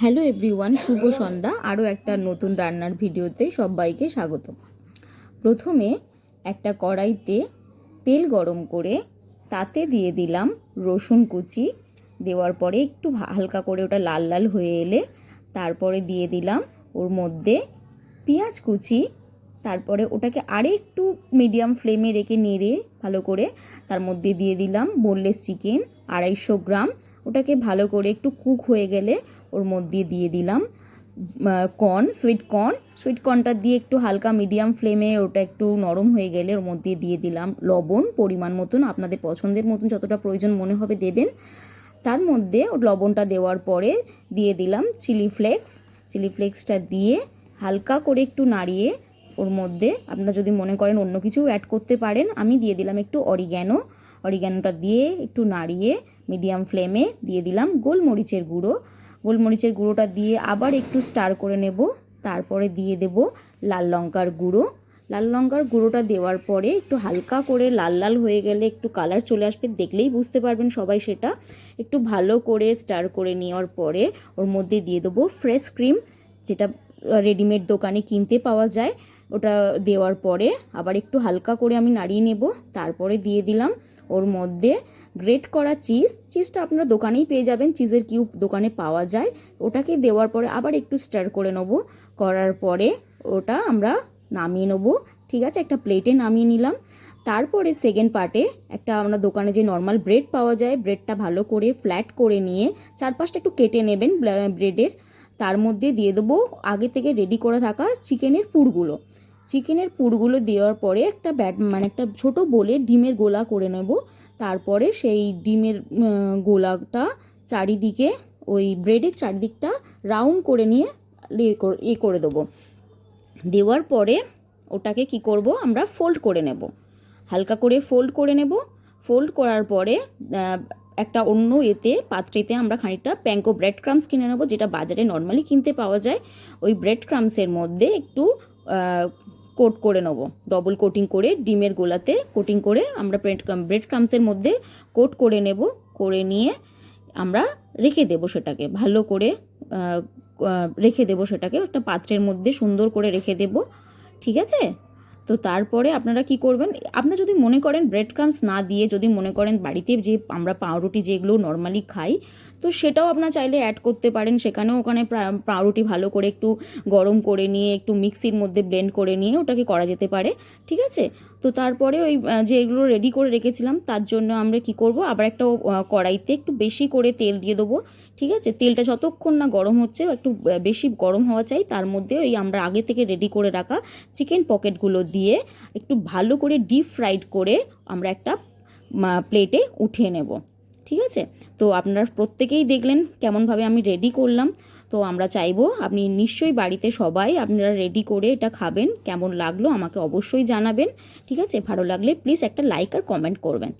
Hello everyone, শুভ সন্ধ্যা। আরও একটা নতুন রান্নার ভিডিওতে সবাইকে স্বাগত প্রথমে একটা কড়াইতে তেল গরম করে তাতে দিয়ে দিলাম রসুন কুচি। দেওয়ার পরে একটু হালকা করে ওটা লাল লাল হয়ে এলে তারপরে দিয়ে দিলাম ওর মধ্যে পেঁয়াজ কুচি। তারপরে ওটাকে আরেকটু মিডিয়াম ফ্লেমে রেখে নেড়ে ভালো করে তার মধ্যে দিয়ে দিলাম বোনলেস চিকেন আড়াইশো গ্রাম। ওটাকে ভালো করে একটু কুক হয়ে গেলে ওর মধ্যে দিয়ে দিলাম কর্ন সুইট কর্ন সুইট কর্নটা দিয়ে একটু হালকা মিডিয়াম ফ্লেমে ওটা একটু নরম হয়ে গেলে ওর মধ্যে দিয়ে দিলাম লবণ, পরিমাণ মতন। আপনাদের পছন্দের মতন যতটা প্রয়োজন মনে হবে দেবেন। তার মধ্যে লবণটা দেওয়ার পরে দিয়ে দিলাম চিলি ফ্লেক্স চিলি ফ্লেক্সটা দিয়ে হালকা করে একটু নাড়িয়ে ওর মধ্যে আপনারা যদি মনে করেন অন্য কিছু অ্যাড করতে পারেন, আমি দিয়ে দিলাম একটু অরিগ্যানো অরিগ্যানোটা দিয়ে একটু নাড়িয়ে মিডিয়াম ফ্লেমে দিয়ে দিলাম গোলমরিচের গুঁড়ো। গোলমরিচের গুঁড়োটা দিয়ে আবার একটু স্টার করে নেব। তারপরে দিয়ে দেব লাল লঙ্কার গুঁড়ো। লাল লঙ্কার গুঁড়োটা দেওয়ার পরে একটু হালকা করে লাল লাল হয়ে গেলে একটু কালার চলে আসবে, দেখলেই বুঝতে পারবেন সবাই সেটা। একটু ভালো করে স্টার করে নেওয়ার পরে ওর মধ্যে দিয়ে দেবো ফ্রেশ ক্রিম, যেটা রেডিমেড দোকানে কিনতে পাওয়া যায়। ওটা দেওয়ার পরে আবার একটু হালকা করে আমি নাড়িয়ে নেব। তারপরে দিয়ে দিলাম ওর মধ্যে গ্রেট করা চিজ চিজটা আপনারা দোকানেই পেয়ে যাবেন চিজের কিউব দোকানে পাওয়া যায়। ওটাকে দেওয়ার পরে আবার একটু স্টার করে নেব। করার পরে ওটা আমরা নামিয়ে নেব। ঠিক আছে, একটা প্লেটে নামিয়ে নিলাম। তারপরে সেকেন্ড পার্টে একটা আমরা দোকানে যে নর্মাল ব্রেড পাওয়া যায় ব্রেডটা ভালো করে ফ্ল্যাট করে নিয়ে চারপাশটা একটু কেটে নেবেন ব্রেডের তার মধ্যে দিয়ে দেবো আগে থেকে রেডি করে থাকা চিকেনের পুরগুলো। চিকেনের পুরগুলো দেওয়ার পরে একটা ব্যাট মানে একটা ছোট বলে ডিমের গোলা করে নেব। তারপরে সেই ডিমের গোলাটা চারিদিকে, ওই ব্রেডের চারিদিকটা রাউন্ড করে নিয়ে এ করে- দেবো। দেওয়ার পরে ওটাকে কি করব, আমরা ফোল্ড করে নেব। হালকা করে ফোল্ড করে নেব। ফোল্ড করার পরে একটা অন্য এতে, পাত্রেতে আমরা খানিকটা প্যাঙ্কো ব্রেড ক্রামস কিনে নেব, যেটা বাজারে নর্মালি কিনতে পাওয়া যায়। ওই ব্রেড ক্রামসের মধ্যে একটু কোট করে নেব। ডবল কোটিং করে ডিমের গোলাতে কোটিং করে আমরা ব্রেড ব্রেড ক্রামসের মধ্যে কোট করে নেব, করে নিয়ে আমরা রেখে দেব সেটাকে। ভালো করে রেখে দেব সেটাকে। একটা পাত্রের মধ্যে সুন্দর করে রেখে দেব। ঠিক আছে? তো তারপরে আপনারা কি করবেন? আপনারা যদি মনে করেন ব্রেড ক্রামস না দিয়ে যদি মনে করেন বাড়িতে যে আমরা পাউরুটি যেগুলো নর্মালি খাই, তো সেটাও আপনার চাইলে অ্যাড করতে পারেন। সেখানেও ওখানে পাউরুটি ভালো করে একটু গরম করে নিয়ে, একটু মিক্সির মধ্যে ব্লেন্ড করে নিয়ে ওটাকে করা যেতে পারে। ঠিক আছে? তো তারপরে ওই যে এগুলো রেডি করে রেখেছিলাম, তার জন্য আমরা কি করব? আবার একটা কড়াইতে একটু বেশি করে তেল দিয়ে দেবো, ঠিক আছে? তেলটা যতক্ষণ না গরম হচ্ছে একটু বেশি গরম হওয়া চাই, তার মধ্যে ওই আমরা আগে থেকে রেডি করে রাখা চিকেন পকেটগুলো দিয়ে একটু ভালো করে ডিপ ফ্রাইড করে আমরা একটা প্লেটে উঠিয়ে নেব, ঠিক আছে? তো আপনারা প্রত্যেকেই দেখলেন কেমনভাবে আমি রেডি করলাম। তো আমরা চাইব আপনি নিশ্চয়ই বাড়িতে সবাই আপনারা রেডি করে এটা খাবেন, কেমন লাগল আমাকে অবশ্যই জানাবেন, ঠিক আছে? ভালো লাগলে প্লিজ একটা লাইক আর কমেন্ট করবেন।